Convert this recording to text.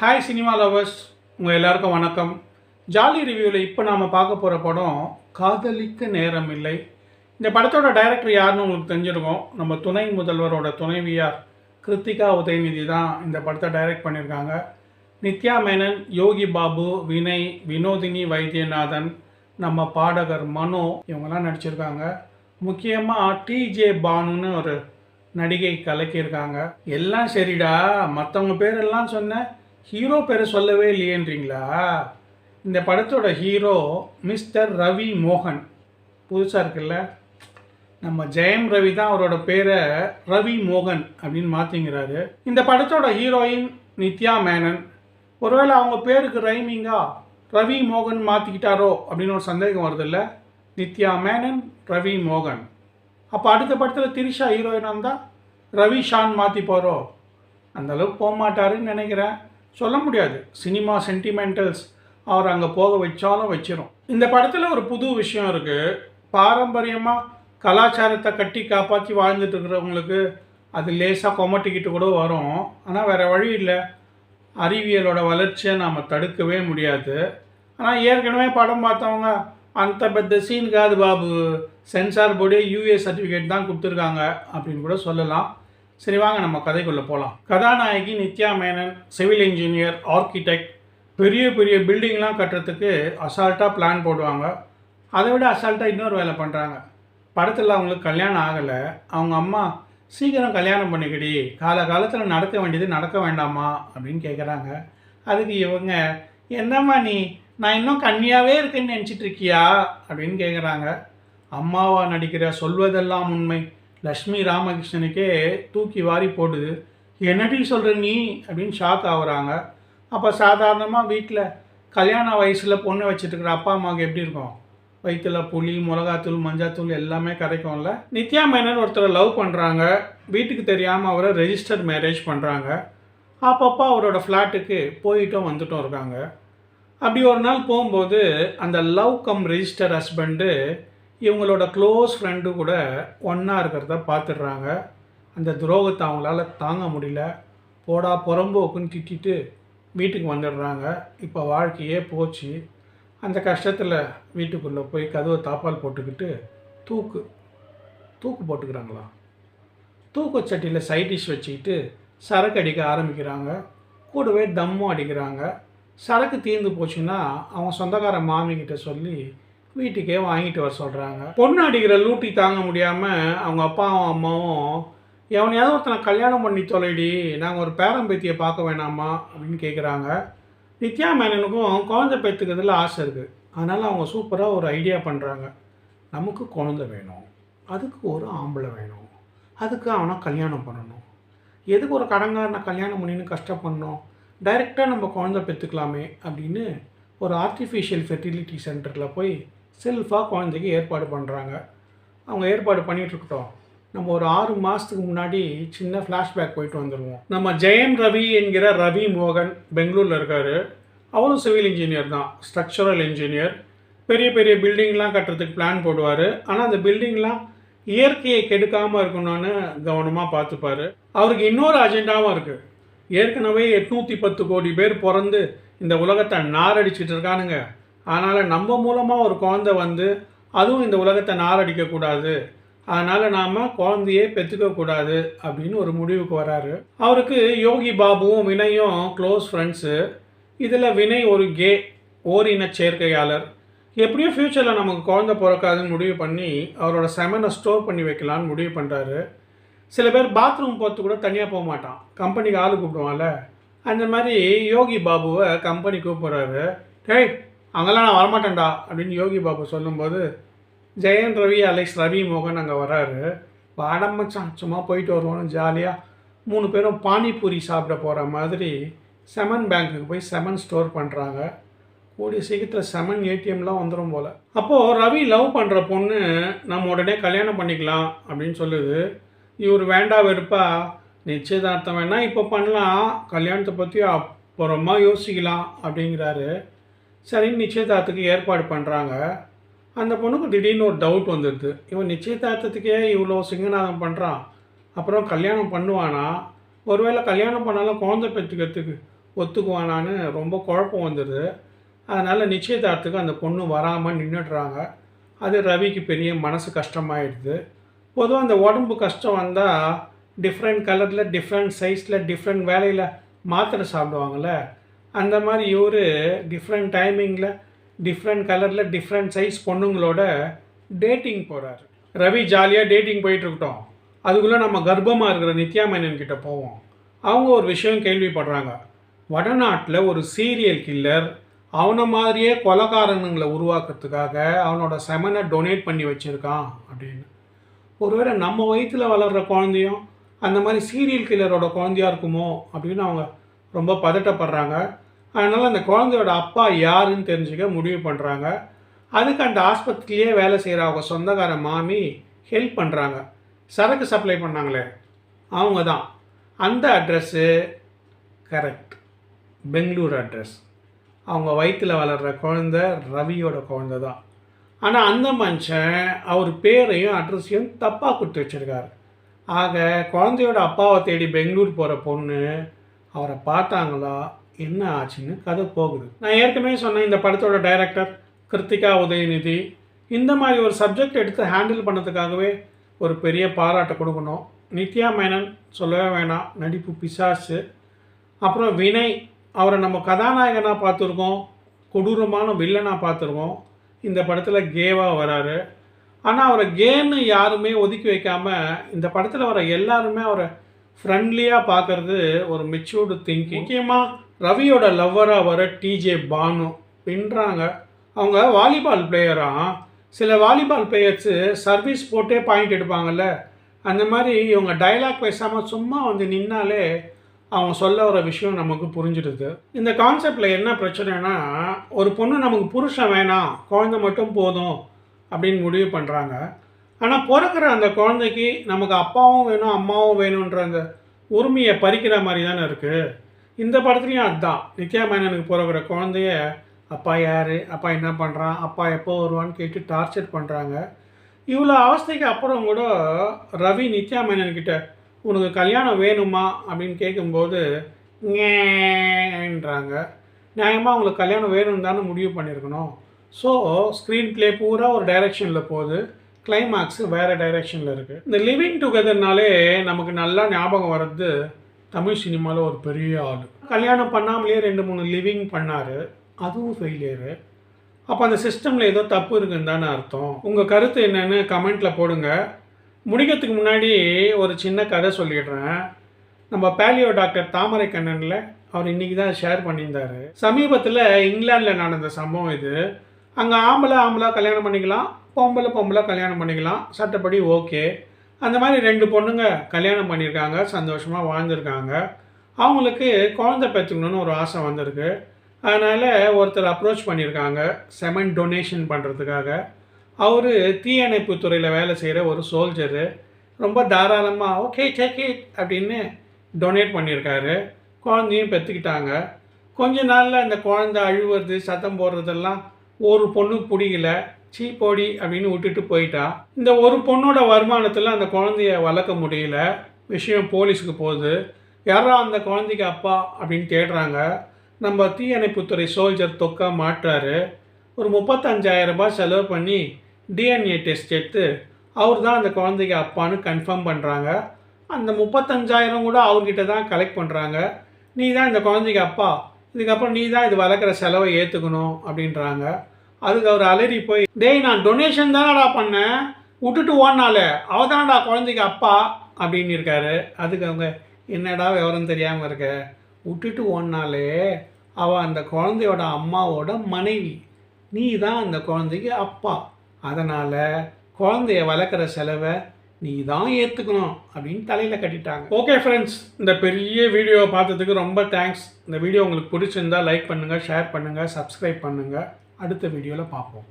Hi cinema lovers உங்கள் எல்லாருக்கும் வணக்கம். ஜாலி ரிவ்யூவில் இப்போ நாம் பார்க்க போகிற படம் காதலிக்க நேரம் இல்லை இந்த படத்தோட டைரக்டர் யாருன்னு உங்களுக்கு தெரிஞ்சிருக்கோம். நம்ம துணை முதல்வரோட துணைவியார் கிருத்திகா உதயநிதி தான் இந்த படத்தை டைரக்ட் பண்ணியிருக்காங்க. நித்யா மேனன் யோகி பாபு வினய் வினோதினி வைத்தியநாதன் நம்ம பாடகர் மனோ இவங்கெல்லாம் நடிச்சிருக்காங்க. முக்கியமாக டிஜே பானுன்னு ஒரு நடிகை கலக்கியிருக்காங்க. எல்லாம் சரிடா மற்றவங்க பேரெல்லாம் சொன்னேன் ஹீரோ பேரை சொல்லவே இல்லையேன்றீங்களா? இந்த படத்தோட ஹீரோ மிஸ்டர் ரவி மோகன். புதுசாக இருக்குல்ல? நம்ம ஜெயம் ரவி தான் அவரோட பேரை ரவி மோகன் அப்படின்னு மாற்றிங்கிறாரு இந்த படத்தோட ஹீரோயின் நித்யா மேனன். ஒருவேளை அவங்க பேருக்கு ரைமிங்கா ரவி மோகன் மாற்றிக்கிட்டாரோ அப்படின்னு ஒரு சந்தேகம் வருதுல்ல? நித்யா மேனன் ரவி மோகன். அப்போ அடுத்த படத்தில் திரிஷா ஹீரோயினாக இருந்தால் ரவி ஷான் மாற்றி போகிறோ அந்த அளவுக்கு போக மாட்டாருன்னு நினைக்கிறேன். சொல்ல முடியாது. சினிமா சென்டிமெண்டல்ஸ் அவர் அங்கே போக வச்சாலும் வச்சிரும். இந்த படத்தில் ஒரு புது விஷயம் இருக்குது பாரம்பரியமாக கலாச்சாரத்தை கட்டி காப்பாற்றி வாழ்ந்துட்டு இருக்கிறவங்களுக்கு அது லேசாக கொமட்டிக்கிட்டு கூட வரும். ஆனால் வேறு வழி இல்லை. அறிவியலோட வளர்ச்சியை நாம் தடுக்கவே முடியாது. ஆனால் ஏற்கனவே படம் பார்த்தவங்க அந்த பெத்த சீன் காது பாபு. சென்சார் போர்டே யூஏ சர்டிஃபிகேட் தான் கொடுத்துருக்காங்க. அப்படின்னு கூட சொல்லலாம். சரி வாங்க நம்ம கதைக்குள்ளே போகலாம் கதாநாயகி Nithya Menen civil engineer architect பெரிய பெரிய பில்டிங்லாம் கட்டுறதுக்கு அசால்ட்டாக பிளான் போடுவாங்க. அதை விட அசால்ட்டாக இன்னொரு வேலை பண்ணுறாங்க படத்தில் அவங்களுக்கு கல்யாணம் ஆகலை. அவங்க அம்மா சீக்கிரம் கல்யாணம் பண்ணிக்கடி. காலகாலத்தில் நடக்க வேண்டியது நடக்க வேண்டாமா? அப்படின்னு கேட்குறாங்க அதுக்கு இவங்க என்னம்மா நீ? நான் இன்னும் கன்னியாகவே இருக்கேன்னு நினச்சிட்டு இருக்கியா? அப்படின்னு கேட்குறாங்க அம்மாவா நடிக்கிற சொல்வதெல்லாம் உண்மை. லக்ஷ்மி ராமகிருஷ்ணனுக்கே தூக்கி வாரி போடுது என்னடி சொல்கிற நீ? அப்படின்னு ஷாக் ஆகுறாங்க. அப்போ சாதாரணமாக வீட்டில் கல்யாண வயசில் பொண்ணு வச்சுட்டுருக்குற அப்பா அம்மாவுக்கு எப்படி இருக்கும்? வயிற்றுல புளி மிளகாத்தூள் மஞ்சாத்தூள் எல்லாமே கிடைக்கும்ல நித்யா மேனன் ஒருத்தரை லவ் பண்ணுறாங்க வீட்டுக்கு தெரியாமல் அவரை ரெஜிஸ்டர்ட் மேரேஜ் பண்ணுறாங்க அப்பப்போ அவரோட ஃப்ளாட்டுக்கு போயிட்டும் வந்துட்டும் இருக்காங்க. அப்படி ஒரு நாள் போகும்போது அந்த லவ் கம் ரெஜிஸ்டர் ஹஸ்பண்டு இவங்களோட க்ளோஸ் ஃப்ரெண்டு கூட ஒன்றா இருக்கிறத பார்த்துடுறாங்க. அந்த துரோகத்தை அவங்களால தாங்க முடியல. போடா புறம்போக்குன்னு திட்டிட்டு வீட்டுக்கு வந்துடுறாங்க. இப்போ வாழ்க்கையே போச்சு. அந்த கஷ்டத்தில் வீட்டுக்குள்ளே போய் கதவை தாப்பால் போட்டுக்கிட்டு தூக்கு தூக்கு போட்டுக்கிறாங்களா? தூக்கு சட்டியில் சைட் டிஷ் வச்சுக்கிட்டு சரக்கு அடிக்க ஆரம்பிக்கிறாங்க. கூடவே தம்மும் அடிக்கிறாங்க. சரக்கு தீர்ந்து போச்சுன்னா அவங்க சொந்தக்கார மாமிக்கிட்ட சொல்லி வீட்டுக்கே வாங்கிட்டு வர சொல்கிறாங்க பொண்ணு அடிக்கிற லூட்டி தாங்க முடியாமல் அவங்க அப்பாவும் அம்மாவும் எவனையாவது ஒருத்தனை கல்யாணம் பண்ணி தொலைடி நாங்கள் ஒரு பேரம்பேத்தியை பார்க்க வேணாமா? அப்படின்னு கேட்குறாங்க நித்யா மேனனுக்கும் குழந்தை பெற்றுக்கிறதுல ஆசை இருக்குது அதனால் அவங்க சூப்பராக ஒரு ஐடியா பண்ணுறாங்க நமக்கு குழந்தை வேணும். அதுக்கு ஒரு ஆம்பளை வேணும். அதுக்கு அவனை கல்யாணம் பண்ணணும். எதுக்கு ஒரு கடங்காரனை கல்யாணம் பண்ணின்னு கஷ்டப்படணும்? டைரெக்டாக நம்ம குழந்தை பெற்றுக்கலாமே. அப்படின்னு ஒரு ஆர்டிஃபிஷியல் ஃபெர்டிலிட்டி சென்டரில் போய் செல்ஃபாக குழந்தைக்கு ஏற்பாடு பண்ணுறாங்க அவங்க ஏற்பாடு பண்ணிகிட்ருக்கட்டும் நம்ம ஒரு ஆறு மாதத்துக்கு முன்னாடி சின்ன ஃப்ளாஷ்பேக் போயிட்டு வந்துடுவோம் நம்ம ஜெயன் ரவி என்கிற ரவி மோகன் பெங்களூரில் இருக்கார். அவரும் சிவில் இன்ஜினியர் தான். ஸ்ட்ரக்சரல் இன்ஜினியர் பெரிய பெரிய பில்டிங்லாம் கட்டுறதுக்கு பிளான் போடுவார். ஆனால் அந்த பில்டிங்லாம் இயற்கையை கெடுக்காமல் இருக்கணும்னு கவனமாக பார்த்துப்பாரு. அவருக்கு இன்னொரு அஜெண்டாவும் இருக்குது ஏற்கனவே எட்நூற்றி பத்து கோடி பேர் பிறந்து இந்த உலகத்தை நாரடிச்சிட்டு இருக்கானுங்க. அதனால் நம்ம மூலமாக ஒரு குழந்தை வந்து அதுவும் இந்த உலகத்தை நாரடிக்கக்கூடாது அதனால் நாம் குழந்தையே பெற்றுக்கக்கூடாது அப்படின்னு ஒரு முடிவுக்கு வராரு. அவருக்கு யோகி பாபுவும் வினயும் க்ளோஸ் ஃப்ரெண்ட்ஸு இதில் வினய் ஒரு கே ஓரின சேர்க்கையாளர். எப்படியும் ஃப்யூச்சரில் நமக்கு குழந்தை பிறக்காதுன்னு முடிவு பண்ணி அவரோட செமனை ஸ்டோர் பண்ணி வைக்கலான்னு முடிவு பண்ணுறாரு சில பேர் பாத்ரூம் போகிறது கூட தனியாக போக மாட்டான். கம்பெனிக்கு ஆள் கூப்பிடுவான்ல. அந்த மாதிரி யோகி பாபுவை கம்பெனி கூப்பிட்றாரு. டேய் அங்கெல்லாம் நான் வரமாட்டேன்டா அப்படின்னு யோகி பாபு சொல்லும்போது ஜெயன் ரவி அலெக்ஸ் ரவி மோகன் அங்கே வராரு. வாடம் சும்மா போயிட்டு வருவோம்னு ஜாலியாக மூணு பேரும் பானிபூரி சாப்பிட போகிற மாதிரி செமன் பேங்க்குக்கு போய் செமன் ஸ்டோர் பண்ணுறாங்க கூடிய சீக்கிரத்தில் செமன் ஏடிஎம்லாம் வந்துடும் போல். அப்போது ரவி லவ் பண்ணுற பொண்ணு நம்ம உடனே கல்யாணம் பண்ணிக்கலாம் அப்படின்னு சொல்லுது. இவர் வேண்டா வெறுப்பா? நிச்சயதார்த்தம் வேணால் இப்போ பண்ணலாம். கல்யாணத்தை பற்றி அப்புறமா யோசிக்கலாம் அப்படிங்கிறாரு. சரி நிச்சயதார்த்தத்துக்கு ஏற்பாடு பண்ணுறாங்க அந்த பொண்ணுக்கு திடீர்னு ஒரு டவுட் வந்துடுது. இவன் நிச்சயதார்த்தத்துக்கே இவ்வளோ சிங்கநாதம் பண்ணுறான் அப்புறம் கல்யாணம் பண்ணுவானா? ஒருவேளை கல்யாணம் பண்ணாலும் குழந்தை பெற்றுக்கிறதுக்கு ஒத்துக்குவானான்னு ரொம்ப குழப்பம் வந்துடுது. அதனால் நிச்சயதார்த்தத்துக்கு அந்த பொண்ணு வராமல் நின்றுடுறாங்க அது ரவிக்கு பெரிய மனசு கஷ்டமாயிடுது. பொதுவாக அந்த உடம்பு கஷ்டம் வந்தால் டிஃப்ரெண்ட் கலரில் டிஃப்ரெண்ட் சைஸில் டிஃப்ரெண்ட் வேலையில் மாத்திரை சாப்பிடுவாங்கள்ல அந்த மாதிரி இவர் டிஃப்ரெண்ட் டைமிங்கில் டிஃப்ரெண்ட் கலரில் டிஃப்ரெண்ட் சைஸ் பொண்ணுங்களோட டேட்டிங் போகிறாரு ரவி ஜாலியாக டேட்டிங் போயிட்டுருக்கட்டும். அதுக்குள்ளே நம்ம கர்ப்பமாக இருக்கிற நித்யா மேனன் கிட்டே போவோம். அவங்க ஒரு விஷயம் கேள்விப்படுறாங்க. வடநாட்டில் ஒரு சீரியல் கில்லர் அவனை மாதிரியே கொலகாரனுங்களை உருவாக்குறதுக்காக அவனோட செமனை டொனேட் பண்ணி வச்சுருக்கான் அப்படின்னு. ஒருவேளை நம்ம வயிற்றில் வளர்கிற குழந்தையும் அந்த மாதிரி சீரியல் கில்லரோட குழந்தையா இருக்குமோ அப்படின்னு அவங்க ரொம்ப பதட்டப்படுறாங்க. அதனால் அந்த குழந்தையோட அப்பா யாருன்னு தெரிஞ்சுக்க முடிவு பண்ணுறாங்க அதுக்கு அந்த ஆஸ்பத்திரியிலே வேலை செய்கிற அவங்க சொந்தக்கார மாமி ஹெல்ப் பண்ணுறாங்க சரக்கு சப்ளை பண்ணாங்களே அவங்க தான். அந்த அட்ரஸ்ஸு கரெக்ட் பெங்களூர் அட்ரஸ் அவங்க வயிற்றில் வளர்கிற குழந்த ரவியோட குழந்த தான். ஆனால் அந்த மனுஷன் அவர் பேரையும் அட்ரஸையும் தப்பாக கொடுத்து வச்சிருக்காரு. ஆக குழந்தையோட அப்பாவை தேடி பெங்களூர் போகிற பொண்ணு அவரை பார்த்தாங்களா என்ன ஆச்சுன்னு கதை போகுது. நான் ஏற்கனவே சொன்னேன் இந்த படத்தோட டைரக்டர் கிருத்திகா உதயநிதி இந்த மாதிரி ஒரு சப்ஜெக்ட் எடுத்து ஹேண்டில் பண்ணதுக்காகவே ஒரு பெரிய பாராட்டை கொடுக்கணும். நித்யா மேனன் சொல்லவே வேணாம் நடிப்பு பிசாசு. அப்புறம் வினய் அவரை நம்ம கதாநாயகனாக பார்த்துருக்கோம் கொடூரமான வில்லனாக பார்த்துருக்கோம். இந்த படத்தில் கேவாக வராரு. ஆனால் அவரை கேன்னு யாருமே ஒதுக்கி வைக்காமல் இந்த படத்தில் வர எல்லாருமே அவரை ஃப்ரெண்ட்லியாக பார்க்கறது ஒரு மெச்சூர்டு திங்கிங் முக்கியமாக ரவியோட லவ்வராக வர டிஜே பானு பின்றாங்க அவங்க வாலிபால் பிளேயராக சில வாலிபால் பிளேயர்ஸு சர்வீஸ் போட்டே பாயிண்ட் எடுப்பாங்கல்ல. அந்த மாதிரி இவங்க டைலாக் பேசாமல் சும்மா வந்து நின்னாலே அவங்க சொல்ல வர விஷயம் நமக்கு புரிஞ்சிடுது. இந்த கான்செப்டில் என்ன பிரச்சனைனா ஒரு பொண்ணு நமக்கு புருஷன் வேணாம் குழந்தை மட்டும் போதும் அப்படின்னு முடிவு பண்ணுறாங்க ஆனால் பிறக்கிற அந்த குழந்தைக்கு நமக்கு அப்பாவும் வேணும் அம்மாவும் வேணுன்ற அந்த உரிமையை பறிக்கிற மாதிரி தானே இருக்குது இந்த படத்துலையும் அதுதான் நித்யா மேனனுக்கு பிறக்கிற குழந்தைய அப்பா யார்? அப்பா என்ன பண்ணுறான் அப்பா எப்போ வருவான்னு கேட்டு டார்ச்சர் பண்ணுறாங்க இவ்வளோ அவஸ்தைக்கு அப்புறம் கூட ரவி நித்யா மேனன்கிட்ட உனக்கு கல்யாணம் வேணுமா? அப்படின்னு கேட்கும்போது ஏன்றாங்க நியாயமாக உங்களுக்கு கல்யாணம் வேணும்னு தானே முடிவு பண்ணியிருக்கணும். ஸோ ஸ்க்ரீன் ப்ளே பூரா ஒரு டைரெக்ஷனில் போகுது. கிளைமாக்ஸு வேறு டைரெக்ஷனில் இருக்குது இந்த லிவிங் டுகெதர்னாலே நமக்கு நல்லா ஞாபகம் வர்றது தமிழ் சினிமாவில் ஒரு பெரிய ஆள். கல்யாணம் பண்ணாமலேயே ரெண்டு மூணு லிவிங் பண்ணார். அதுவும் ஃபெயிலியரு அப்போ அந்த சிஸ்டமில் ஏதோ தப்பு இருக்குன்னு தானே அர்த்தம். உங்கள் கருத்து என்னென்னு கமெண்ட்டில் போடுங்க. முடிக்கிறதுக்கு முன்னாடி ஒரு சின்ன கதை சொல்லிடுறேன். நம்ம பேலியோ டாக்டர் தாமரை கண்ணனில் அவர் இன்றைக்கி தான் ஷேர் பண்ணியிருந்தார். சமீபத்தில் இங்கிலாந்தில் நடந்த சம்பவம் இது. அங்கே ஆம்பளை ஆம்பளை கல்யாணம் பண்ணிக்கலாம் பொம்பளை பொம்பளை கல்யாணம் பண்ணிக்கலாம் சட்டப்படி ஓகே. அந்த மாதிரி ரெண்டு பொண்ணுங்க கல்யாணம் பண்ணியிருக்காங்க சந்தோஷமாக வாழ்ந்திருக்காங்க. அவங்களுக்கு குழந்தை பெற்றுக்கணுன்னு ஒரு ஆசை வந்திருக்கு. அதனால் ஒருத்தர் அப்ரோச் பண்ணியிருக்காங்க செமன் டொனேஷன் பண்ணுறதுக்காக அவர் தீயணைப்பு துறையில் வேலை செய்கிற ஒரு சோல்ஜரு ரொம்ப தாராளமாக ஓகே டேக் இட் அப்படின்னு டொனேட் பண்ணியிருக்காரு. குழந்தையும் பெற்றுக்கிட்டாங்க. கொஞ்ச நாளில் இந்த குழந்தை அழுவுறது சத்தம் போடுறதெல்லாம் ஒரு பொண்ணு பிடிக்கல சீ போடி அப்படின்னு விட்டுட்டு போயிட்டா. இந்த ஒரு பொண்ணோட வருமானத்தில் அந்த குழந்தைய வளர்க்க முடியல. விஷயம் போலீஸுக்கு போகுது. யாரா அந்த குழந்தைக்கு அப்பா அப்படின்னு தேடுறாங்க நம்ம தீயணைப்புத்துறை சோல்ஜர் தொக்கா மாட்டுறாரு. ஒரு முப்பத்தஞ்சாயிரம் ரூபாய் செலவு பண்ணி டிஎன்ஏ டெஸ்ட் எடுத்து அவர் தான் அந்த குழந்தைக்கு அப்பான்னு கன்ஃபார்ம் பண்ணுறாங்க அந்த முப்பத்தஞ்சாயிரம் கூட அவர்கிட்ட தான் கலெக்ட் பண்ணுறாங்க நீ தான் இந்த குழந்தைக்கு அப்பா. இதுக்கப்புறம் நீ தான் இது வளர்க்குற செலவை ஏற்றுக்கணும் அப்படின்றாங்க. அதுக்கு அவர் அலறி போய் டேய் நான் டொனேஷன் தானடா பண்ணேன். விட்டுட்டு ஓடினாலே. அவ தானடா குழந்தைக்கு அப்பா. அப்படின்னு இருக்காரு. அதுக்கு அவங்க என்னடா விவரம் தெரியாமல் இருக்க? விட்டுட்டு ஓடினாலே அவள் அந்த குழந்தையோட அம்மாவோட மனைவி. நீ தான் அந்த குழந்தைக்கு அப்பா. அதனால் குழந்தைய வளர்க்குற செலவை நீ தான் ஏற்றுக்கணும் அப்படின்னு தலையில் கட்டிட்டாங்க. ஓகே ஃப்ரெண்ட்ஸ் இந்த பெரிய வீடியோவை பார்த்ததுக்கு ரொம்ப தேங்க்ஸ் இந்த வீடியோ உங்களுக்கு பிடிச்சிருந்தா லைக் பண்ணுங்கள் ஷேர் பண்ணுங்கள் சப்ஸ்கிரைப் பண்ணுங்கள் அடுத்த வீடியோவில் பார்ப்போம்.